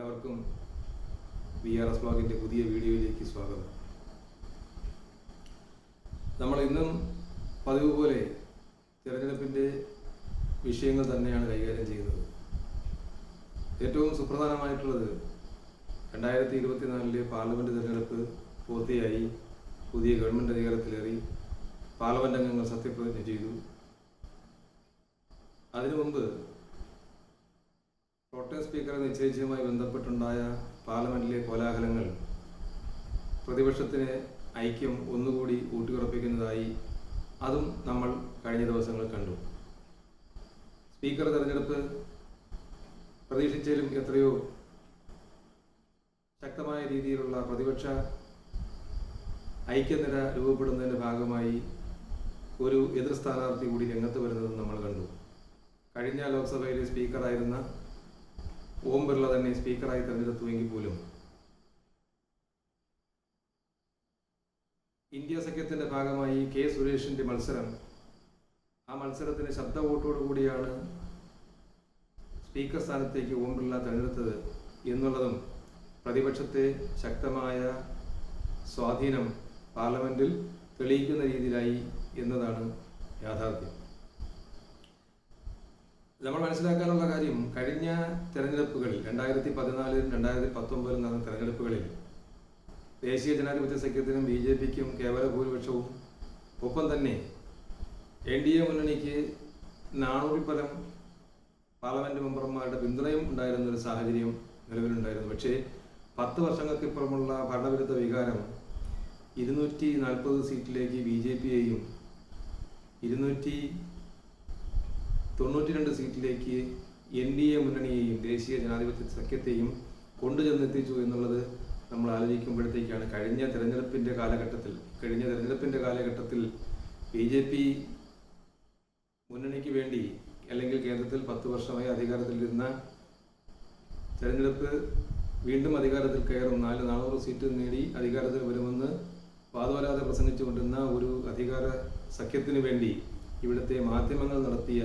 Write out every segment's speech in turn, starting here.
എല്ലാവർക്കും V R S ബ്ലോഗിന്റെ പുതിയ വീഡിയോയിലേക്ക് സ്വാഗതം. നമ്മൾ ഇന്നും പതിവ് പോലെ തിരഞ്ഞെടുപ്പിന്റെ വിഷയങ്ങൾ തന്നെയാണ് കൈകാര്യം ചെയ്യുന്നത്. ഏറ്റവും സുപ്രധാനമായിട്ടുള്ളത് രണ്ടായിരത്തി ഇരുപത്തിനാലിലെ പാർലമെന്റ് തിരഞ്ഞെടുപ്പ് പൂർത്തിയായി പുതിയ ഗവൺമെന്റ് അധികാരത്തിലേറി പാർലമെന്റ് അംഗങ്ങൾ സത്യപ്രതിജ്ഞ ചെയ്തു. അതിനു മുമ്പ് പ്രോട്ടേം സ്പീക്കറെ നിശ്ചയിച്ചതുമായി ബന്ധപ്പെട്ടുണ്ടായ പാർലമെന്റിലെ കോലാഹലങ്ങൾ പ്രതിപക്ഷത്തിന് ഐക്യം ഒന്നുകൂടി ഊട്ടിയുറപ്പിക്കുന്നതായി അതും നമ്മൾ കഴിഞ്ഞ ദിവസങ്ങൾ കണ്ടു. സ്പീക്കർ തെരഞ്ഞെടുപ്പ് പ്രതീക്ഷിച്ചാലും എത്രയോ ശക്തമായ രീതിയിലുള്ള പ്രതിപക്ഷ ഐക്യനിര രൂപപ്പെടുന്നതിന്റെ ഭാഗമായി ഒരു എതിർ സ്ഥാനാർത്ഥി കൂടി രംഗത്ത് വരുന്നതും നമ്മൾ കണ്ടു. കഴിഞ്ഞ ലോക്സഭയിലെ സ്പീക്കറായിരുന്ന ഓം ബിർള തന്നെ സ്പീക്കറായി തെരഞ്ഞെടുത്തുവെങ്കിൽ പോലും ഇന്ത്യ സഖ്യത്തിന്റെ ഭാഗമായി കെ സുരേഷിന്റെ മത്സരം ആ മത്സരത്തിന് ശബ്ദ വോട്ടോടു കൂടിയാണ് സ്പീക്കർ സ്ഥാനത്തേക്ക് ഓം ബിർള തെരഞ്ഞെടുത്തത് എന്നുള്ളതും പ്രതിപക്ഷത്തെ ശക്തമായ സ്വാധീനം പാർലമെന്റിൽ തെളിയിക്കുന്ന രീതിയിലായി എന്നതാണ് യാഥാർത്ഥ്യം. നമ്മൾ മനസ്സിലാക്കാനുള്ള കാര്യം കഴിഞ്ഞ തെരഞ്ഞെടുപ്പുകളിൽ രണ്ടായിരത്തി പതിനാലിലും രണ്ടായിരത്തി പത്തൊമ്പതിലും നടന്ന തെരഞ്ഞെടുപ്പുകളിൽ ദേശീയ ജനാധിപത്യ സഖ്യത്തിനും ബി ജെ പിക്കും കേവല ഭൂരിപക്ഷവും ഒപ്പം തന്നെ എൻ ഡി എ മുന്നണിക്ക് നാനൂറിൽ പരം പാർലമെന്റ് മെമ്പർമാരുടെ പിന്തുണയും ഉണ്ടായിരുന്ന ഒരു സാഹചര്യം നിലവിലുണ്ടായിരുന്നു. പക്ഷേ പത്ത് വർഷങ്ങൾക്ക് ഇപ്പുറമുള്ള ഭരണവിരുദ്ധ വികാരം ഇരുന്നൂറ്റി നാൽപ്പത് സീറ്റിലേക്ക് ബി ജെ പിയെയും ഇരുന്നൂറ്റി തൊണ്ണൂറ്റി രണ്ട് സീറ്റിലേക്ക് എൻ ഡി എ മുന്നണിയെയും ദേശീയ ജനാധിപത്യ സഖ്യത്തെയും കൊണ്ടുചെന്നെത്തിച്ചു എന്നുള്ളത് നമ്മൾ ആലോചിക്കുമ്പോഴത്തേക്കാണ്. കഴിഞ്ഞ തെരഞ്ഞെടുപ്പിന്റെ കാലഘട്ടത്തിൽ കഴിഞ്ഞ തെരഞ്ഞെടുപ്പിന്റെ കാലഘട്ടത്തിൽ ബി ജെ പി മുന്നണിക്ക് വേണ്ടി അല്ലെങ്കിൽ കേന്ദ്രത്തിൽ പത്ത് വർഷമായി അധികാരത്തിലിരുന്ന തെരഞ്ഞെടുപ്പ് വീണ്ടും അധികാരത്തിൽ കയറും. നാല് നാനൂറ് സീറ്റ് നേടി അധികാരത്തിൽ വരുമെന്ന് വാദവരാതെ പ്രസംഗിച്ചുകൊണ്ടിരുന്ന ഒരു അധികാര സഖ്യത്തിന് വേണ്ടി ഇവിടുത്തെ മാധ്യമങ്ങൾ നടത്തിയ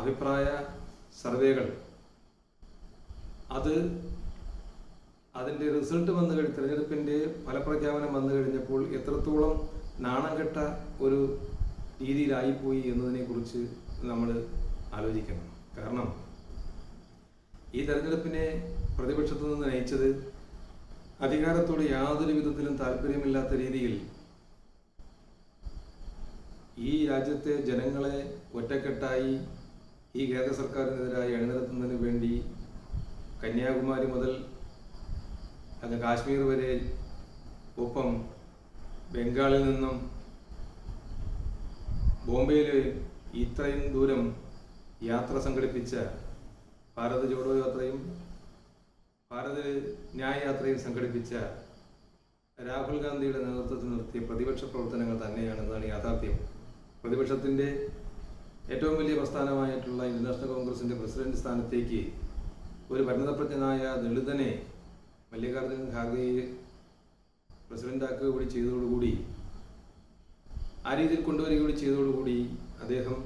അഭിപ്രായ സർവേകൾ. അത് അതിന്റെ റിസൾട്ട് വന്നു കഴിഞ്ഞ തിരഞ്ഞെടുപ്പിന്റെ ഫലപ്രഖ്യാപനം വന്നു കഴിഞ്ഞപ്പോൾ എത്രത്തോളം നാണം കെട്ട ഒരു രീതിയിലായിപ്പോയി എന്നതിനെക്കുറിച്ച് നമ്മൾ ആലോചിക്കണം. കാരണം ഈ തെരഞ്ഞെടുപ്പിനെ പ്രതിപക്ഷത്തു നിന്ന് നയിച്ചത് അധികാരത്തോട് യാതൊരു വിധത്തിലും താല്പര്യമില്ലാത്ത രീതിയിൽ ഈ രാജ്യത്തെ ജനങ്ങളെ ഒറ്റക്കെട്ടായി ഈ കേന്ദ്ര സർക്കാരിനെതിരായി അണിനിരത്തുന്നതിന് വേണ്ടി കന്യാകുമാരി മുതൽ അങ്ങ് കാശ്മീർ വരെ ഒപ്പം ബംഗാളിൽ നിന്നും ബോംബെയിൽ ഇത്രയും ദൂരം യാത്ര സംഘടിപ്പിച്ച ഭാരത് ജോഡോ യാത്രയും ഭാരത് ന്യായ യാത്രയും സംഘടിപ്പിച്ച രാഹുൽ ഗാന്ധിയുടെ നേതൃത്വത്തിൽ നടത്തിയ പ്രതിപക്ഷ പ്രവർത്തനങ്ങൾ തന്നെയാണെന്നാണ് യാഥാർത്ഥ്യം. പ്രതിപക്ഷത്തിന്റെ ഏറ്റവും വലിയ പ്രസ്ഥാനമായിട്ടുള്ള ഇന്ത്യൻ നാഷണൽ കോൺഗ്രസിന്റെ പ്രസിഡന്റ് സ്ഥാനത്തേക്ക് ഒരു ഭരണതപ്രജ്ഞനായ ദളിതനെ മല്ലികാർജുൻ ഖാർഗെയെ പ്രസിഡന്റാക്കുക കൂടി ചെയ്തതോടുകൂടി ആ രീതിയിൽ കൊണ്ടുവരിക കൂടി ചെയ്തതോടുകൂടി അദ്ദേഹം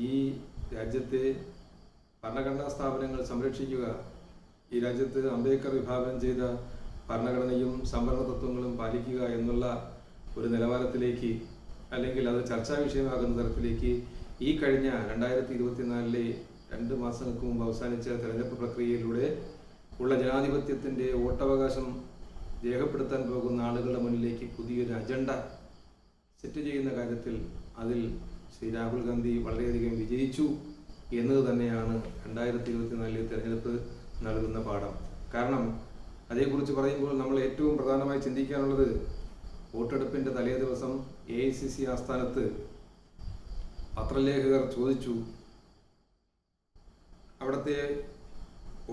ഈ രാജ്യത്തെ ഭരണഘടനാ സ്ഥാപനങ്ങൾ സംരക്ഷിക്കുക ഈ രാജ്യത്ത് അംബേദ്കർ വിഭാവനം ചെയ്ത ഭരണഘടനയും സംവരണ തത്വങ്ങളും പാലിക്കുക എന്നുള്ള ഒരു നിലവാരത്തിലേക്ക് അല്ലെങ്കിൽ അത് ചർച്ചാ വിഷയമാകുന്ന തരത്തിലേക്ക് ഈ കഴിഞ്ഞ രണ്ടായിരത്തി ഇരുപത്തിനാലിലെ രണ്ട് മാസങ്ങൾക്ക് മുമ്പ് അവസാനിച്ച തെരഞ്ഞെടുപ്പ് പ്രക്രിയയിലൂടെ ഉള്ള ജനാധിപത്യത്തിന്റെ വോട്ടവകാശം രേഖപ്പെടുത്താൻ പോകുന്ന ആളുകളുടെ മുന്നിലേക്ക് പുതിയൊരു അജണ്ട സെറ്റ് ചെയ്യുന്ന കാര്യത്തിൽ അതിൽ ശ്രീ രാഹുൽ ഗാന്ധി വളരെയധികം വിജയിച്ചു എന്നത് തന്നെയാണ് രണ്ടായിരത്തി ഇരുപത്തിനാലിലെ തെരഞ്ഞെടുപ്പ് നൽകുന്ന പാഠം. കാരണം അതേക്കുറിച്ച് പറയുമ്പോൾ നമ്മൾ ഏറ്റവും പ്രധാനമായി ചിന്തിക്കാനുള്ളത് വോട്ടെടുപ്പിന്റെ തലേ ദിവസം എ ഐ സി സി ആസ്ഥാനത്ത് പത്രലേഖകർ ചോദിച്ചു അവിടുത്തെ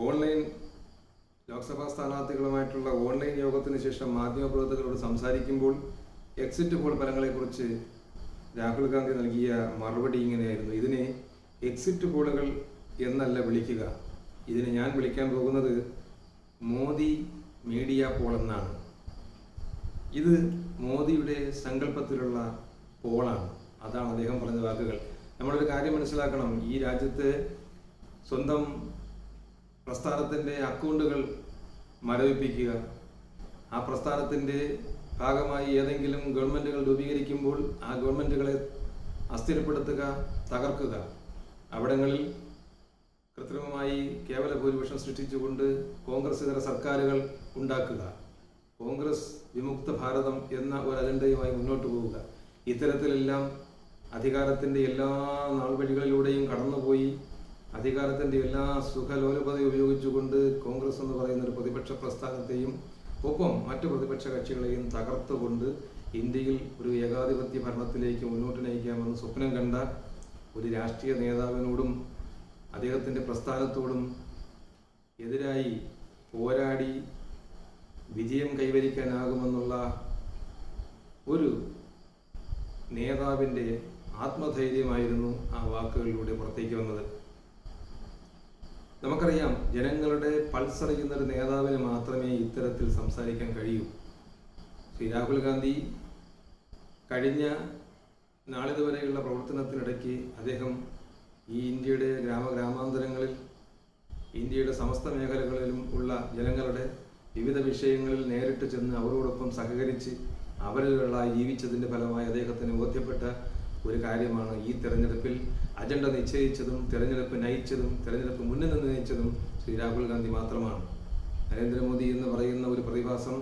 ഓൺലൈൻ ലോക്സഭാ സ്ഥാനാർത്ഥികളുമായിട്ടുള്ള ഓൺലൈൻ യോഗത്തിന് ശേഷം മാധ്യമപ്രവർത്തകരോട് സംസാരിക്കുമ്പോൾ എക്സിറ്റ് പോൾ ഫലങ്ങളെക്കുറിച്ച് രാഹുൽ ഗാന്ധി നൽകിയ മറുപടി ഇങ്ങനെയായിരുന്നു. ഇതിനെ എക്സിറ്റ് പോളുകൾ എന്നല്ല വിളിക്കുക. ഇതിനെ ഞാൻ വിളിക്കാൻ പോകുന്നത് മോദി മീഡിയ പോൾ എന്നാണ്. ഇത് മോദിയുടെ സങ്കല്പത്തിലുള്ള പോളാണ് അതാണ് അദ്ദേഹം പറഞ്ഞ വാക്കുകൾ. നമ്മളൊരു കാര്യം മനസ്സിലാക്കണം. ഈ രാജ്യത്ത് സ്വന്തം പ്രസ്ഥാനത്തിന്റെ അക്കൗണ്ടുകൾ മരവിപ്പിക്കുക. ആ പ്രസ്ഥാനത്തിന്റെ ഭാഗമായി ഏതെങ്കിലും ഗവൺമെന്റുകൾ രൂപീകരിക്കുമ്പോൾ ആ ഗവൺമെന്റുകളെ അസ്ഥിരപ്പെടുത്തുക തകർക്കുക. അവിടങ്ങളിൽ കൃത്രിമമായി കേവല ഭൂരിപക്ഷം സൃഷ്ടിച്ചുകൊണ്ട് കോൺഗ്രസ് ഇതര സർക്കാരുകൾ ഉണ്ടാക്കുക. കോൺഗ്രസ് വിമുക്ത ഭാരതം എന്ന ഒരു അജണ്ടയുമായി മുന്നോട്ട് പോവുക. ഇത്തരത്തിലെല്ലാം അധികാരത്തിന്റെ എല്ലാ നാൾവഴികളിലൂടെയും കടന്നുപോയി അധികാരത്തിന്റെ എല്ലാ സുഖലോലുപതയും ഉപയോഗിച്ചുകൊണ്ട് കോൺഗ്രസ് എന്ന് പറയുന്ന ഒരു പ്രതിപക്ഷ പ്രസ്ഥാനത്തെയും ഒപ്പം മറ്റു പ്രതിപക്ഷ കക്ഷികളെയും തകർത്തുകൊണ്ട് ഇന്ത്യയിൽ ഒരു ഏകാധിപത്യ ഭരണത്തിലേക്ക് മുന്നോട്ട് നയിക്കാമെന്ന് സ്വപ്നം കണ്ട ഒരു രാഷ്ട്രീയ നേതാവിനോടും അദ്ദേഹത്തിന്റെ പ്രസ്ഥാനത്തോടും എതിരായി പോരാടി വിജയം കൈവരിക്കാനാകുമെന്നുള്ള ഒരു നേതാവിന്റെ ആത്മധൈര്യമായിരുന്നു ആ വാക്കുകളിലൂടെ പുറത്തേക്ക് വന്നത്. നമുക്കറിയാം ജനങ്ങളുടെ പൾസറിയുന്ന ഒരു നേതാവിന് മാത്രമേ ഇത്തരത്തിൽ സംസാരിക്കാൻ കഴിയൂ. ശ്രീ രാഹുൽ ഗാന്ധി കഴിഞ്ഞ നാളിതുവരെയുള്ള പ്രവർത്തനത്തിനിടയ്ക്ക് അദ്ദേഹം ഈ ഇന്ത്യയുടെ ഗ്രാമ ഗ്രാമാന്തരങ്ങളിൽ ഇന്ത്യയുടെ സമസ്ത മേഖലകളിലും ഉള്ള ജനങ്ങളുടെ വിവിധ വിഷയങ്ങളിൽ നേരിട്ട് ചെന്ന് അവരോടൊപ്പം സഹകരിച്ച് അവരിലുള്ള ജീവിച്ചതിന്റെ ഫലമായി അദ്ദേഹത്തിന് ബോധ്യപ്പെട്ട ഒരു കാര്യമാണ് ഈ തെരഞ്ഞെടുപ്പിൽ അജണ്ട നിശ്ചയിച്ചതും തെരഞ്ഞെടുപ്പ് നയിച്ചതും തെരഞ്ഞെടുപ്പ് മുന്നിൽ നിന്ന് നയിച്ചതും ശ്രീ രാഹുൽ ഗാന്ധി മാത്രമാണ്. നരേന്ദ്രമോദി എന്ന് പറയുന്ന ഒരു പ്രതിഭാസം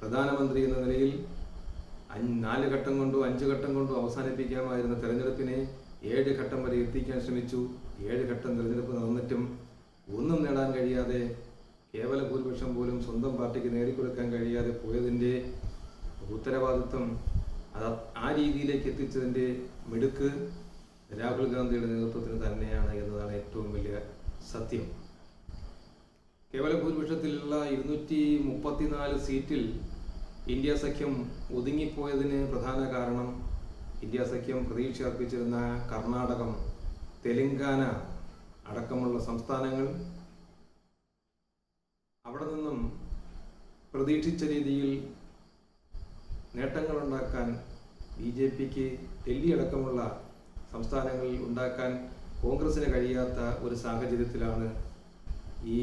പ്രധാനമന്ത്രി എന്ന നിലയിൽ നാല് ഘട്ടം കൊണ്ടോ അഞ്ച് ഘട്ടം കൊണ്ടോ അവസാനിപ്പിക്കാമായിരുന്ന തെരഞ്ഞെടുപ്പിനെ ഏഴ് ഘട്ടം വരെ എത്തിക്കാൻ ശ്രമിച്ചു. ഏഴ് ഘട്ടം തെരഞ്ഞെടുപ്പ് നടന്നിട്ടും ഒന്നും നേടാൻ കഴിയാതെ കേവല ഭൂരിപക്ഷം പോലും സ്വന്തം പാർട്ടിക്ക് നേടിക്കൊടുക്കാൻ കഴിയാതെ പോയതിന്റെ ഉത്തരവാദിത്വം അത് ആ രീതിയിലേക്ക് എത്തിച്ചതിന്റെ മിടുക്ക് രാഹുൽ ഗാന്ധിയുടെ നേതൃത്വത്തിന് തന്നെയാണ് എന്നതാണ് ഏറ്റവും വലിയ സത്യം. കേവല ഭൂരിപക്ഷത്തിലുള്ള ഇരുന്നൂറ്റി മുപ്പത്തിനാല് സീറ്റിൽ ഇന്ത്യ സഖ്യം ഒതുങ്ങിപ്പോയതിന് പ്രധാന കാരണം ഇന്ത്യ സഖ്യം പ്രതീക്ഷ അർപ്പിച്ചിരുന്ന കർണാടകം തെലങ്കാന അടക്കമുള്ള സംസ്ഥാനങ്ങൾ. അവിടെ നിന്നും പ്രതീക്ഷിച്ച രീതിയിൽ നേട്ടങ്ങളുണ്ടാക്കാൻ ബി ജെ പിക്ക് ഡൽഹി അടക്കമുള്ള സംസ്ഥാനങ്ങളിൽ ഉണ്ടാക്കാൻ കോൺഗ്രസിന് കഴിയാത്ത ഒരു സാഹചര്യത്തിലാണ് ഈ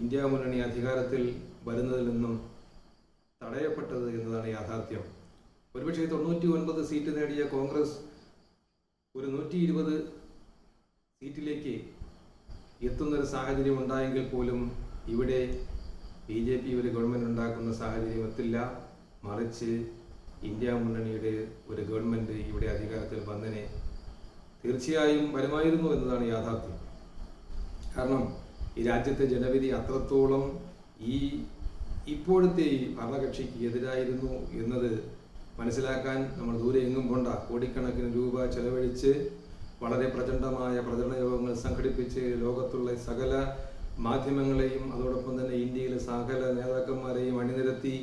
ഇന്ത്യ മുന്നണി അധികാരത്തിൽ വരുന്നതിൽ നിന്നും തടയപ്പെട്ടത് എന്നതാണ് യാഥാർത്ഥ്യം. ഒരുപക്ഷെ തൊണ്ണൂറ്റി ഒൻപത് സീറ്റ് നേടിയ കോൺഗ്രസ് ഒരു നൂറ്റി ഇരുപത് സീറ്റിലേക്ക് എത്തുന്നൊരു സാഹചര്യം ഉണ്ടായെങ്കിൽ പോലും ഇവിടെ ബി ജെ പി ഒരു ഗവൺമെന്റ് ഉണ്ടാക്കുന്ന സാഹചര്യം എത്തില്ല. മറിച്ച് ഇന്ത്യ മുന്നണിയുടെ ഒരു ഗവൺമെന്റ് ഇവിടെ അധികാരത്തിൽ വന്നതിനെ തീർച്ചയായും വരുമായിരുന്നു എന്നതാണ് യാഥാർത്ഥ്യം. കാരണം ഈ രാജ്യത്തെ ജനവിധി അത്രത്തോളം ഈ ഇപ്പോഴത്തെ ഈ ഭരണകക്ഷിക്ക് എതിരായിരുന്നു എന്നത് മനസ്സിലാക്കാൻ നമ്മൾ ദൂരെ എങ്ങും പോണ്ട. കോടിക്കണക്കിന് രൂപ ചെലവഴിച്ച് വളരെ പ്രചണ്ഡമായ പ്രചരണ യോഗങ്ങൾ സംഘടിപ്പിച്ച് ലോകത്തുള്ള സകല മാധ്യമങ്ങളെയും അതോടൊപ്പം തന്നെ ഇന്ത്യയിലെ സകല നേതാക്കന്മാരെയും അണിനിരത്തി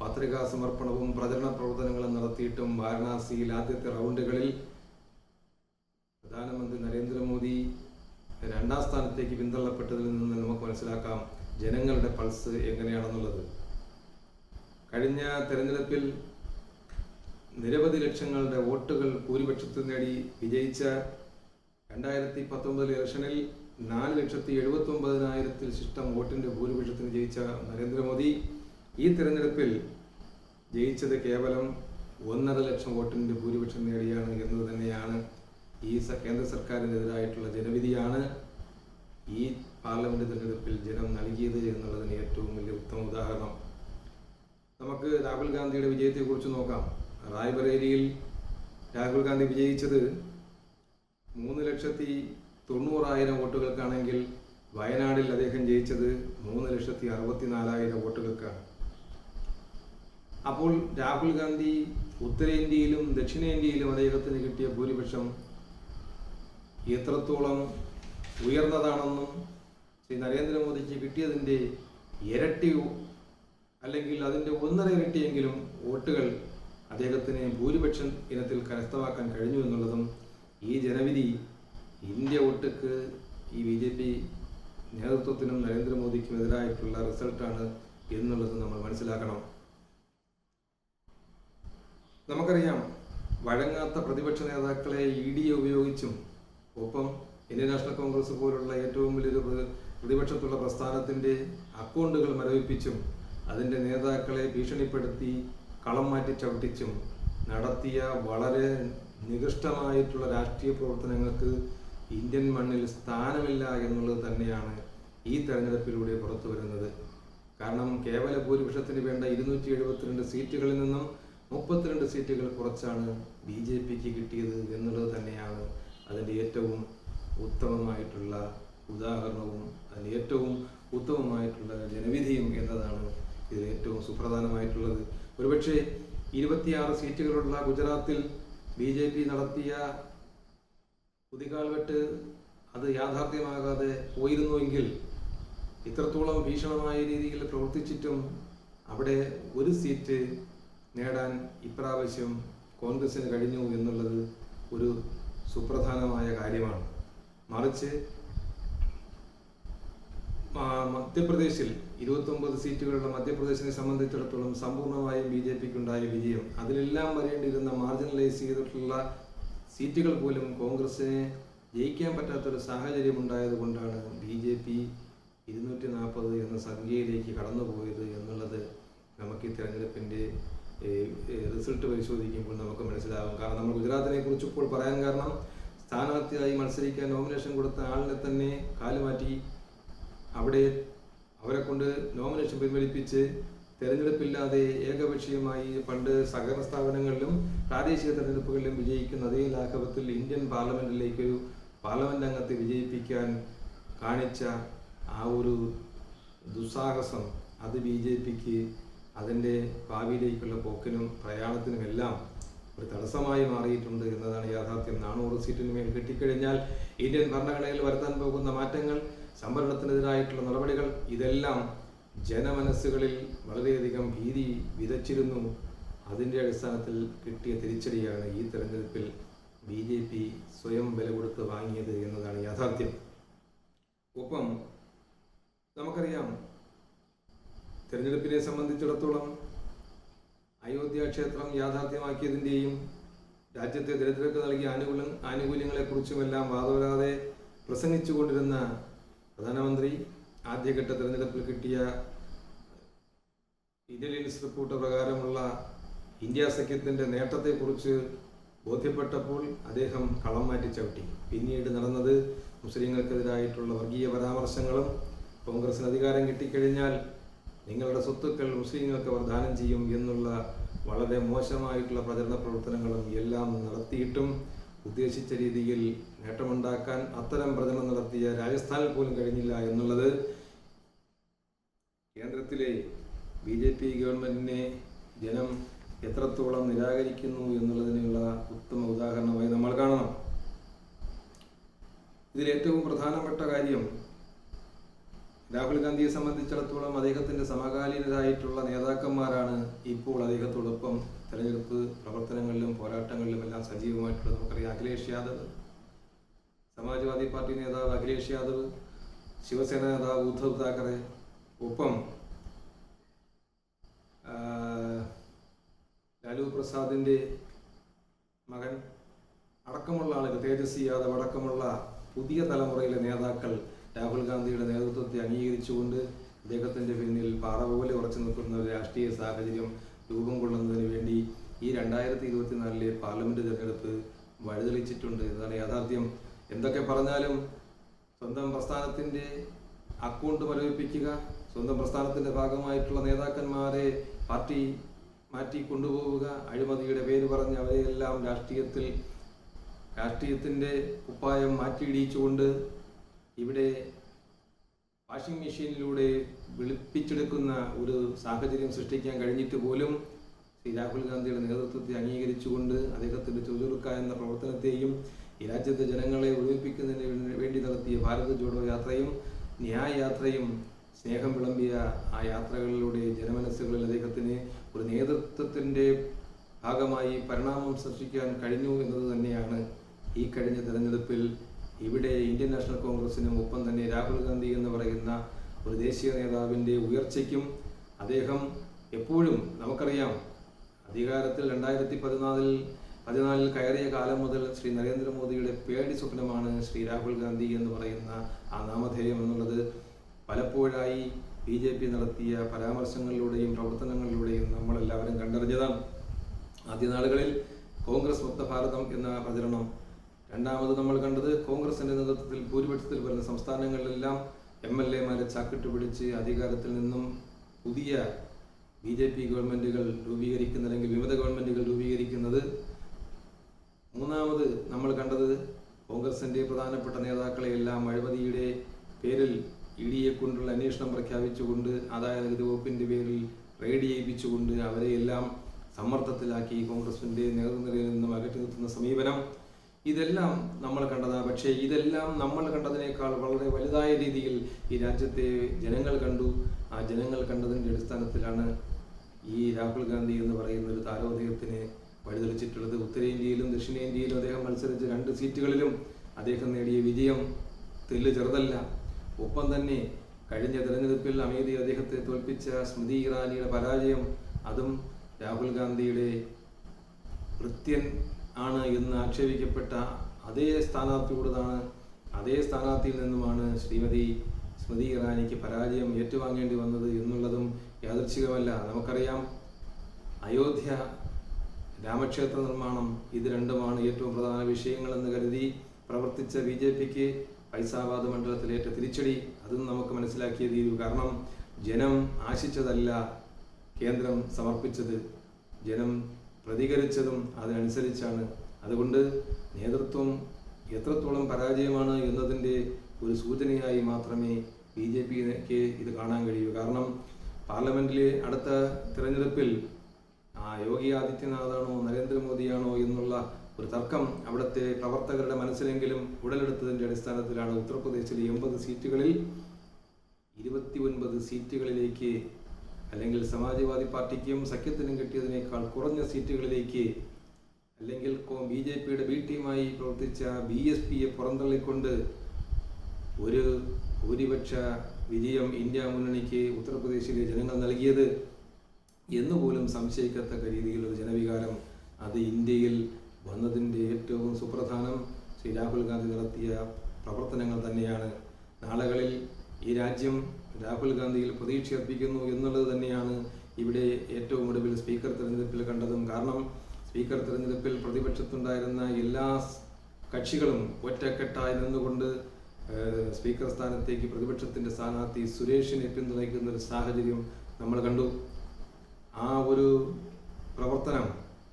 പത്രികാ സമർപ്പണവും പ്രചരണ പ്രവർത്തനങ്ങളും നടത്തിയിട്ടും വാരണാസിയിൽ ആദ്യത്തെ റൗണ്ടുകളിൽ പ്രധാനമന്ത്രി നരേന്ദ്രമോദി രണ്ടാം സ്ഥാനത്തേക്ക് പിന്തള്ളപ്പെട്ടതിൽ നിന്ന് നമുക്ക് മനസ്സിലാക്കാം ജനങ്ങളുടെ പൾസ് എങ്ങനെയാണെന്നുള്ളത്. കഴിഞ്ഞ തെരഞ്ഞെടുപ്പിൽ നിരവധി ലക്ഷങ്ങളുടെ വോട്ടുകൾ ഭൂരിപക്ഷത്തിൽ നേടി വിജയിച്ച രണ്ടായിരത്തി പത്തൊമ്പതിലെ ഇലക്ഷനിൽ നാല് ലക്ഷത്തി എഴുപത്തി ഒമ്പതിനായിരത്തിൽ ശിഷ്ടം വോട്ടിന്റെ ഭൂരിപക്ഷത്തിന് ജയിച്ച നരേന്ദ്രമോദി ഈ തിരഞ്ഞെടുപ്പിൽ ജയിച്ചത് കേവലം ഒന്നര ലക്ഷം വോട്ടിന്റെ ഭൂരിപക്ഷം നേടിയാണ് എന്നത് തന്നെയാണ് ഈ കേന്ദ്ര സർക്കാരിനെതിരായിട്ടുള്ള ജനവിധിയാണ് ഈ പാർലമെന്റ് തിരഞ്ഞെടുപ്പിൽ ജനം നൽകിയത് എന്നുള്ളതിന് ഏറ്റവും വലിയ ഉത്തമ ഉദാഹരണം. നമുക്ക് രാഹുൽ ഗാന്ധിയുടെ വിജയത്തെക്കുറിച്ച് നോക്കാം. റായ്ബറേലിയിൽ രാഹുൽ ഗാന്ധി വിജയിച്ചത് മൂന്ന് ലക്ഷത്തി തൊണ്ണൂറായിരം വോട്ടുകൾക്കാണെങ്കിൽ വയനാടിൽ അദ്ദേഹം ജയിച്ചത് മൂന്ന് ലക്ഷത്തി അറുപത്തിനാലായിരം വോട്ടുകൾക്കാണ്. അപ്പോൾ രാഹുൽ ഗാന്ധി ഉത്തരേന്ത്യയിലും ദക്ഷിണേന്ത്യയിലും അദ്ദേഹത്തിന് കിട്ടിയ ഭൂരിപക്ഷം എത്രത്തോളം ഉയർന്നതാണെന്നും ശ്രീ നരേന്ദ്രമോദിക്ക് കിട്ടിയതിന്റെ ഇരട്ടി അല്ലെങ്കിൽ അതിന്റെ ഒന്നര ഇരട്ടിയെങ്കിലും വോട്ടുകൾ അദ്ദേഹത്തിന് ഭൂരിപക്ഷം ഇനത്തിൽ കരസ്ഥമാക്കാൻ കഴിഞ്ഞു എന്നുള്ളതും ഈ ജനവിധി ഇന്ത്യ ഒട്ടുക്ക് ഈ ബി ജെ പി നേതൃത്വത്തിനും നരേന്ദ്രമോദിക്കും എതിരായിട്ടുള്ള റിസൾട്ടാണ് എന്നുള്ളത് നമ്മൾ മനസ്സിലാക്കണം. നമുക്കറിയാം വഴങ്ങാത്ത പ്രതിപക്ഷ നേതാക്കളെ ഇ ഡി എ ഉപയോഗിച്ചും ഒപ്പം ഇന്ത്യൻ നാഷണൽ കോൺഗ്രസ് പോലുള്ള ഏറ്റവും വലിയൊരു പ്രതിപക്ഷത്തുള്ള പ്രസ്ഥാനത്തിന്റെ അക്കൗണ്ടുകൾ മരവിപ്പിച്ചും അതിന്റെ നേതാക്കളെ ഭീഷണിപ്പെടുത്തി കളം മാറ്റി ചവിട്ടിച്ചും നടത്തിയ വളരെ നികൃഷ്ടമായിട്ടുള്ള രാഷ്ട്രീയ പ്രവർത്തനങ്ങൾക്ക് ഇന്ത്യൻ മണ്ണിൽ സ്ഥാനമില്ല എന്നുള്ളത് തന്നെയാണ് ഈ തെരഞ്ഞെടുപ്പിലൂടെ പുറത്തു വരുന്നത് കാരണം കേവല ഭൂരിപക്ഷത്തിന് വേണ്ട ഇരുന്നൂറ്റി എഴുപത്തിരണ്ട് സീറ്റുകളിൽ നിന്നും മുപ്പത്തിരണ്ട് സീറ്റുകൾ കുറച്ചാണ് ബി ജെ പിക്ക് കിട്ടിയത് എന്നുള്ളത് തന്നെയാണ് അതിന്റെ ഏറ്റവും ഉത്തമമായിട്ടുള്ള ഉദാഹരണവും അതിന് ഏറ്റവും ഉത്തമമായിട്ടുള്ള ജനവിധിയും എന്നതാണ് ഇതിൽ ഏറ്റവും സുപ്രധാനമായിട്ടുള്ളത്. ഒരുപക്ഷെ ഇരുപത്തിയാറ് സീറ്റുകളുള്ള ഗുജറാത്തിൽ ബി ജെ പി നടത്തിയ കുതികാൽവെട്ട് അത് യാഥാർത്ഥ്യമാകാതെ പോയിരുന്നുവെങ്കിൽ ഇത്രത്തോളം ഭീഷണമായ രീതിയിൽ പ്രവർത്തിച്ചിട്ടും അവിടെ ഒരു സീറ്റ് നേടാൻ ഇപ്രാവശ്യം കോൺഗ്രസിന് കഴിഞ്ഞു എന്നുള്ളത് ഒരു സുപ്രധാനമായ കാര്യമാണ്. മറിച്ച് മധ്യപ്രദേശിൽ ഇരുപത്തൊമ്പത് സീറ്റുകളുള്ള മധ്യപ്രദേശിനെ സംബന്ധിച്ചിടത്തോളം സമ്പൂർണമായും ബി ജെ പിക്ക് ഉണ്ടായ വിജയം. അതിലെല്ലാം വരേണ്ടിയിരുന്ന മാർജിനലൈസ് ചെയ്തിട്ടുള്ള സീറ്റുകൾ പോലും കോൺഗ്രസിനെ ജയിക്കാൻ പറ്റാത്തൊരു സാഹചര്യം ഉണ്ടായത് കൊണ്ടാണ് ബി ജെ പി ഇരുന്നൂറ്റി നാൽപ്പത് എന്ന സംഖ്യയിലേക്ക് കടന്നുപോയത് എന്നുള്ളത് നമുക്ക് ഈ തെരഞ്ഞെടുപ്പിന്റെ റിസൾട്ട് പരിശോധിക്കുമ്പോൾ നമുക്ക് മനസ്സിലാകും. കാരണം നമ്മൾ ഗുജറാത്തിനെ കുറിച്ച് ഇപ്പോൾ പറയാൻ കാരണം സ്ഥാനാർത്ഥിയായി മത്സരിക്കാൻ നോമിനേഷൻ കൊടുത്ത ആളിനെ തന്നെ കാലുമാറ്റി അവിടെ അവരെ കൊണ്ട് നോമിനേഷൻ പിൻവലിപ്പിച്ച് തെരഞ്ഞെടുപ്പില്ലാതെ ഏകപക്ഷീയമായി പണ്ട് സഹകരണ സ്ഥാപനങ്ങളിലും പ്രാദേശിക തെരഞ്ഞെടുപ്പുകളിലും വിജയിക്കുന്ന അതേ ലാഘവത്തിൽ ഇന്ത്യൻ പാർലമെന്റിലേക്ക് ഒരു പാർലമെന്റ് അംഗത്തെ വിജയിപ്പിക്കാൻ കാണിച്ച ആ ഒരു ദുസ്സാഹസം അത് ബി ജെ പിക്ക് അതിന്റെ ഭാവിയിലേക്കുള്ള പോക്കിനും പ്രയാണത്തിനുമെല്ലാം ഒരു തടസ്സമായി മാറിയിട്ടുണ്ട് എന്നതാണ് യാഥാർത്ഥ്യം. നാനൂറ് സീറ്റിന് മേൽ കിട്ടിക്കഴിഞ്ഞാൽ ഇന്ത്യൻ ഭരണഘടനയിൽ വരുത്താൻ പോകുന്ന മാറ്റങ്ങൾ സംവരണത്തിനെതിരായിട്ടുള്ള നടപടികൾ ഇതെല്ലാം ജനമനസ്സുകളിൽ വളരെയധികം ഭീതി വിതച്ചിരുന്നു. അതിന്റെ അടിസ്ഥാനത്തിൽ കിട്ടിയ തിരിച്ചടിയാണ് ഈ തെരഞ്ഞെടുപ്പിൽ ബി ജെ പി സ്വയം വില കൊടുത്ത് വാങ്ങിയത് എന്നതാണ് യാഥാർത്ഥ്യം. ഒപ്പം നമുക്കറിയാം തെരഞ്ഞെടുപ്പിനെ സംബന്ധിച്ചിടത്തോളം അയോധ്യ ക്ഷേത്രം യാഥാർത്ഥ്യമാക്കിയതിന്റെയും രാജ്യത്തെ ദരിദ്രർക്ക് നൽകിയ ആനുകൂല്യ ആനുകൂല്യങ്ങളെക്കുറിച്ചുമെല്ലാം വാദവരാതെ പ്രസംഗിച്ചുകൊണ്ടിരുന്ന പ്രധാനമന്ത്രി ആദ്യഘട്ട തെരഞ്ഞെടുപ്പിൽ കിട്ടിയ ഇന്റലിജൻസ് റിപ്പോർട്ട് പ്രകാരമുള്ള ഇന്ത്യ സഖ്യത്തിന്റെ നേട്ടത്തെക്കുറിച്ച് ബോധ്യപ്പെട്ടപ്പോൾ അദ്ദേഹം കളം മാറ്റി ചവിട്ടി. പിന്നീട് നടന്നത് മുസ്ലിങ്ങൾക്കെതിരായിട്ടുള്ള വർഗീയ പരാമർശങ്ങളും കോൺഗ്രസിന് അധികാരം കിട്ടിക്കഴിഞ്ഞാൽ നിങ്ങളുടെ സ്വത്തുക്കൾ മുസ്ലിങ്ങൾക്ക് വർദ്ധാനം ചെയ്യും എന്നുള്ള വളരെ മോശമായിട്ടുള്ള പ്രചരണ പ്രവർത്തനങ്ങളും എല്ലാം നടത്തിയിട്ടും ഉദ്ദേശിച്ച രീതിയിൽ നേട്ടമുണ്ടാക്കാൻ അത്തരം പ്രചരണം നടത്തിയ രാജസ്ഥാനിൽ പോലും കഴിഞ്ഞില്ല എന്നുള്ളത് കേന്ദ്രത്തിലെ ബി ജെ പി ഗവൺമെന്റിനെ ജനം എത്രത്തോളം നിരാകരിക്കുന്നു എന്നുള്ളതിനുള്ള ഉത്തമ ഉദാഹരണമായി നമ്മൾ കാണണം. ഇതിൽ ഏറ്റവും പ്രധാനപ്പെട്ട കാര്യം രാഹുൽ ഗാന്ധിയെ സംബന്ധിച്ചിടത്തോളം അദ്ദേഹത്തിന്റെ സമകാലീനരായിട്ടുള്ള നേതാക്കന്മാരാണ് ഇപ്പോൾ അദ്ദേഹത്തോടൊപ്പം തെരഞ്ഞെടുപ്പ് പ്രവർത്തനങ്ങളിലും പോരാട്ടങ്ങളിലും എല്ലാം സജീവമായിട്ടുള്ളത്. നമുക്കറിയാം അഖിലേഷ് യാദവ് സമാജ്വാദി പാർട്ടി നേതാവ് അഖിലേഷ് യാദവ് ശിവസേന നേതാവ് ഉദ്ധവ് താക്കറെ ഒപ്പം ലാലു പ്രസാദിന്റെ മകൻ അടക്കമുള്ള ആളുകൾ തേജസ്വി യാദവ് അടക്കമുള്ള പുതിയ തലമുറയിലെ നേതാക്കൾ രാഹുൽ ഗാന്ധിയുടെ നേതൃത്വത്തെ അംഗീകരിച്ചുകൊണ്ട് അദ്ദേഹത്തിന്റെ പിന്നിൽ പാറ പോലെ ഉറച്ചു നിൽക്കുന്ന ഒരു രാഷ്ട്രീയ സാഹചര്യം രൂപം കൊള്ളുന്നതിന് വേണ്ടി ഈ രണ്ടായിരത്തി ഇരുപത്തിനാലിലെ പാർലമെന്റ് തെരഞ്ഞെടുപ്പ് വഴിതെളിച്ചിട്ടുണ്ട് എന്നാണ് യാഥാർത്ഥ്യം. എന്തൊക്കെ പറഞ്ഞാലും സ്വന്തം പ്രസ്ഥാനത്തിന്റെ അക്കൗണ്ട് മരവിപ്പിക്കുക സ്വന്തം പ്രസ്ഥാനത്തിന്റെ ഭാഗമായിട്ടുള്ള നേതാക്കന്മാരെ പാർട്ടി മാറ്റി കൊണ്ടുപോവുക അഴിമതിയുടെ പേര് പറഞ്ഞ് അവരെയെല്ലാം രാഷ്ട്രീയത്തിൽ രാഷ്ട്രീയത്തിന്റെ കുപ്പായം മാറ്റിയിടിച്ചുകൊണ്ട് ഇവിടെ വാഷിംഗ് മെഷീനിലൂടെ വിളിപ്പിച്ചെടുക്കുന്ന ഒരു സാഹചര്യം സൃഷ്ടിക്കാൻ കഴിഞ്ഞിട്ട് പോലും ശ്രീ രാഹുൽ ഗാന്ധിയുടെ നേതൃത്വത്തെ അംഗീകരിച്ചുകൊണ്ട് അദ്ദേഹത്തിന്റെ ചുചുറുക്ക എന്ന പ്രവർത്തനത്തെയും ഈ രാജ്യത്തെ ജനങ്ങളെ ഒഴിപ്പിക്കുന്നതിന് വേണ്ടി നടത്തിയ ഭാരത് ജോഡോ യാത്രയും ന്യായ യാത്രയും സ്നേഹം വിളമ്പിയ ആ യാത്രകളിലൂടെ ജനമനസ്സുകളിൽ അദ്ദേഹത്തിന് ഒരു നേതൃത്വത്തിന്റെ ഭാഗമായി പരിണാമം സൃഷ്ടിക്കാൻ കഴിഞ്ഞു എന്നത് തന്നെയാണ് ഈ കഴിഞ്ഞ തെരഞ്ഞെടുപ്പിൽ ഇവിടെ ഇന്ത്യൻ നാഷണൽ കോൺഗ്രസിനും ഒപ്പം തന്നെ രാഹുൽ ഗാന്ധി എന്ന് പറയുന്ന ഒരു ദേശീയ നേതാവിന്റെ ഉയർച്ചയ്ക്കും അദ്ദേഹം എപ്പോഴും നമുക്കറിയാം അധികാരത്തിൽ രണ്ടായിരത്തി പതിനാലിൽ പതിനാലിൽ കയറിയ കാലം മുതൽ ശ്രീ നരേന്ദ്രമോദിയുടെ പേടി സ്വപ്നമാണ് ശ്രീ രാഹുൽ ഗാന്ധി എന്ന് പറയുന്ന ആ നാമധേയം എന്നുള്ളത്. പലപ്പോഴായി ബി ജെ പി നടത്തിയ പരാമർശങ്ങളിലൂടെയും പ്രവർത്തനങ്ങളിലൂടെയും നമ്മളെല്ലാവരും കണ്ടറിഞ്ഞതാണ്. ആദ്യ നാളുകളിൽ കോൺഗ്രസ് മുക്ത ഭാരതം എന്ന പ്രചരണം രണ്ടാമത് നമ്മൾ കണ്ടത് കോൺഗ്രസിന്റെ നേതൃത്വത്തിൽ ഭൂരിപക്ഷത്തിൽ വരുന്ന സംസ്ഥാനങ്ങളിലെല്ലാം എം എൽ എമാരെ ചാക്കിട്ട് പിടിച്ച് അധികാരത്തിൽ നിന്നും പുതിയ ബി ജെ പി ഗവൺമെന്റുകൾ രൂപീകരിക്കുന്ന അല്ലെങ്കിൽ വിമത ഗവൺമെന്റുകൾ രൂപീകരിക്കുന്നത്. മൂന്നാമത് നമ്മൾ കണ്ടത് കോൺഗ്രസിന്റെ പ്രധാനപ്പെട്ട നേതാക്കളെയെല്ലാം അഴിമതിയുടെ പേരിൽ ഇ ഡിയെ കൊണ്ടുള്ള അന്വേഷണം പ്രഖ്യാപിച്ചുകൊണ്ട് ആദായ നികുതി പേരിൽ റെയ്ഡ് ചെയ്യിപ്പിച്ചുകൊണ്ട് അവരെയെല്ലാം സമ്മർദ്ദത്തിലാക്കി കോൺഗ്രസിന്റെ നേതൃനിരയിൽ നിന്നും അകറ്റി നിർത്തുന്ന സമീപനം. ഇതെല്ലാം നമ്മൾ കണ്ടതാണ് പക്ഷേ ഇതെല്ലാം നമ്മൾ കണ്ടതിനേക്കാൾ വളരെ വലുതായ രീതിയിൽ ഈ രാജ്യത്തെ ജനങ്ങൾ കണ്ടു. ആ ജനങ്ങൾ കണ്ടതിന്റെ അടിസ്ഥാനത്തിലാണ് ഈ രാഹുൽ ഗാന്ധി എന്ന് പറയുന്ന ഒരു താരോദയത്തിന് വഴിതെളിച്ചിട്ടുള്ളത്. ഉത്തരേന്ത്യയിലും ദക്ഷിണേന്ത്യയിലും അദ്ദേഹം മത്സരിച്ച രണ്ട് സീറ്റുകളിലും അദ്ദേഹം നേടിയ വിജയം തെല്ല് ചെറുതല്ല. ഒപ്പം തന്നെ കഴിഞ്ഞ തെരഞ്ഞെടുപ്പിൽ അമേധി അദ്ദേഹത്തെ തോൽപ്പിച്ച സ്മൃതി ഇറാനിയുടെ പരാജയം അതും രാഹുൽ ഗാന്ധിയുടെ കൃത്യൻ ആണ് എന്ന് ആക്ഷേപിക്കപ്പെട്ട അതേ സ്ഥാനാർത്ഥിയോടതാണ് അതേ സ്ഥാനാർത്ഥിയിൽ നിന്നുമാണ് ശ്രീമതി സ്മൃതി ഇറാനിക്ക് പരാജയം ഏറ്റുവാങ്ങേണ്ടി വന്നത് എന്നുള്ളതും യാദൃച്ഛികമല്ല. നമുക്കറിയാം അയോധ്യ രാമക്ഷേത്ര നിർമ്മാണം ഇത് രണ്ടുമാണ് ഏറ്റവും പ്രധാന വിഷയങ്ങളെന്ന് കരുതി പ്രവർത്തിച്ച ബി ജെ പിക്ക് ഫൈസാബാദ് മണ്ഡലത്തിലേറ്റ തിരിച്ചടി. അതും നമുക്ക് മനസ്സിലാക്കിയ തീരു. കാരണം ജനം ആശിച്ചതല്ല കേന്ദ്രം സമർപ്പിച്ചത്. ജനം പ്രതികരിച്ചതും അതിനനുസരിച്ചാണ് അതുകൊണ്ട് നേതൃത്വം എത്രത്തോളം പരാജയമാണ് എന്നതിന്റെ ഒരു സൂചനയായി മാത്രമേ ബി ജെ പിക്ക് ഇത് കാണാൻ കഴിയൂ. കാരണം പാർലമെന്റിലെ അടുത്ത തിരഞ്ഞെടുപ്പിൽ ആ യോഗി ആദിത്യനാഥാണോ നരേന്ദ്രമോദിയാണോ എന്നുള്ള ഒരു തർക്കം അവിടുത്തെ പ്രവർത്തകരുടെ മനസ്സിലെങ്കിലും ഉടലെടുത്തതിന്റെ അടിസ്ഥാനത്തിലാണ് ഉത്തർപ്രദേശിലെ എൺപത് സീറ്റുകളിൽ ഇരുപത്തി ഒൻപത് സീറ്റുകളിലേക്ക് അല്ലെങ്കിൽ സമാജ്വാദി പാർട്ടിക്കും സഖ്യത്തിനും കിട്ടിയതിനേക്കാൾ കുറഞ്ഞ സീറ്റുകളിലേക്ക് അല്ലെങ്കിൽ ബി ജെ പിയുടെ ബി ടീമായി പ്രവർത്തിച്ച ബി എസ് പിയെ പുറന്തള്ളിക്കൊണ്ട് ഒരു ഭൂരിപക്ഷ വിജയം ഇന്ത്യ മുന്നണിക്ക് ഉത്തർപ്രദേശിലെ ജനങ്ങൾ നൽകിയത് എന്നുപോലും സംശയിക്കത്തക്ക രീതിയിലുള്ള ജനവികാരം അത് ഇന്ത്യയിൽ വന്നതിന്റെ ഏറ്റവും സുപ്രധാനം ശ്രീ രാഹുൽ ഗാന്ധി നടത്തിയ പ്രവർത്തനങ്ങൾ തന്നെയാണ്. നാളുകളിൽ ഈ രാജ്യം രാഹുൽ ഗാന്ധിയിൽ പ്രതീക്ഷ അർപ്പിക്കുന്നു എന്നുള്ളത് തന്നെയാണ് ഇവിടെ ഏറ്റവും ഒടുവിൽ സ്പീക്കർ തെരഞ്ഞെടുപ്പിൽ കണ്ടതും. കാരണം സ്പീക്കർ തെരഞ്ഞെടുപ്പിൽ പ്രതിപക്ഷത്തുണ്ടായിരുന്ന എല്ലാ കക്ഷികളും ഒറ്റക്കെട്ടായി നിന്നുകൊണ്ട് സ്പീക്കർ സ്ഥാനത്തേക്ക് പ്രതിപക്ഷത്തിന്റെ സ്ഥാനാർത്ഥി സുരേഷിനെ പിന്തുണയ്ക്കുന്ന ഒരു സാഹചര്യം നമ്മൾ കണ്ടു. ആ ഒരു പ്രവർത്തനം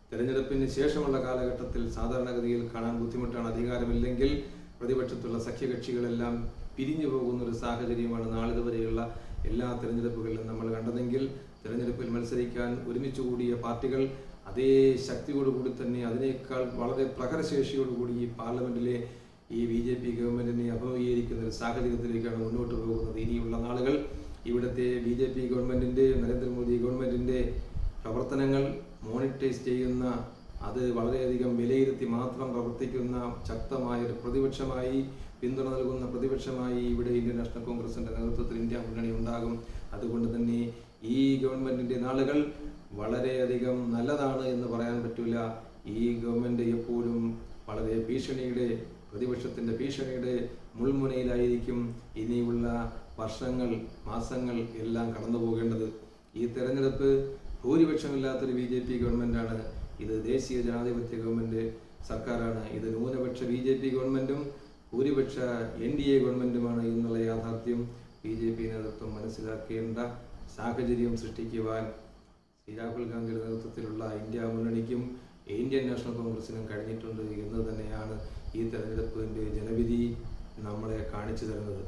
തെരഞ്ഞെടുപ്പിന് ശേഷമുള്ള കാലഘട്ടത്തിൽ സാധാരണഗതിയിൽ കാണാൻ ബുദ്ധിമുട്ടാണ്. അധികാരമില്ലെങ്കിൽ പ്രതിപക്ഷത്തുള്ള സഖ്യകക്ഷികളെല്ലാം പിരിഞ്ഞു പോകുന്ന ഒരു സാഹചര്യമാണ് നാളിതുവരെയുള്ള എല്ലാ തിരഞ്ഞെടുപ്പുകളിലും നമ്മൾ കണ്ടതെങ്കിൽ തിരഞ്ഞെടുപ്പിൽ മത്സരിക്കാൻ ഒരുമിച്ച് കൂടിയ പാർട്ടികൾ അതേ ശക്തിയോടുകൂടി തന്നെ അതിനേക്കാൾ വളരെ പ്രഹരശേഷിയോടുകൂടി ഈ പാർലമെന്റിലെ ഈ ബി ജെ പി ഗവൺമെന്റിനെ അഭിമുഖീകരിക്കുന്ന ഒരു സാഹചര്യത്തിലേക്കാണ് മുന്നോട്ട് പോകുന്നത്. ഇനിയുള്ള നാളുകൾ ഇവിടുത്തെ ബി ജെ പി ഗവൺമെന്റിന്റെ നരേന്ദ്രമോദി ഗവൺമെന്റിന്റെ പ്രവർത്തനങ്ങൾ മോണിറ്റൈസ് ചെയ്യുന്ന അത് വളരെയധികം വിലയിരുത്തി മാത്രം പ്രവർത്തിക്കുന്ന ശക്തമായ ഒരു പ്രതിപക്ഷമായി പിന്തുണ നൽകുന്ന പ്രതിപക്ഷമായി ഇവിടെ ഇന്ത്യൻ നാഷണൽ കോൺഗ്രസിന്റെ നേതൃത്വത്തിൽ ഇന്ത്യ മുന്നണി ഉണ്ടാകും. അതുകൊണ്ട് തന്നെ ഈ ഗവൺമെന്റിന്റെ നാളുകൾ വളരെയധികം നല്ലതാണ് എന്ന് പറയാൻ പറ്റില്ല ഈ ഗവൺമെന്റ് എപ്പോഴും വളരെ ഭീഷണിയുടെ പ്രതിപക്ഷത്തിന്റെ ഭീഷണിയുടെ മുൾമുനയിലായിരിക്കും ഇനിയുള്ള വർഷങ്ങൾ മാസങ്ങൾ എല്ലാം കടന്നു പോകേണ്ടത്. ഈ തെരഞ്ഞെടുപ്പ് ഭൂരിപക്ഷമില്ലാത്തൊരു ബി ജെ പി ഗവൺമെന്റാണ്. ഇത് ദേശീയ ജനാധിപത്യ ഗവൺമെന്റ് സർക്കാരാണ്. ഇത് ന്യൂനപക്ഷ ബി ജെ പി ഗവൺമെന്റും ഭൂരിപക്ഷ എൻ ഡി എ ഗവൺമെന്റുമാണ് എന്നുള്ള യാഥാർത്ഥ്യം ബി ജെ പി നേതൃത്വം മനസ്സിലാക്കേണ്ട സാഹചര്യം സൃഷ്ടിക്കുവാൻ രാഹുൽ ഗാന്ധിയുടെ നേതൃത്വത്തിലുള്ള ഇന്ത്യ മുന്നണിക്കും ഇന്ത്യൻ നാഷണൽ കോൺഗ്രസിനും കഴിഞ്ഞിട്ടുണ്ട് എന്ന് തന്നെയാണ് ഈ തെരഞ്ഞെടുപ്പിന്റെ ജനവിധി നമ്മളെ കാണിച്ചു തരുന്നത്.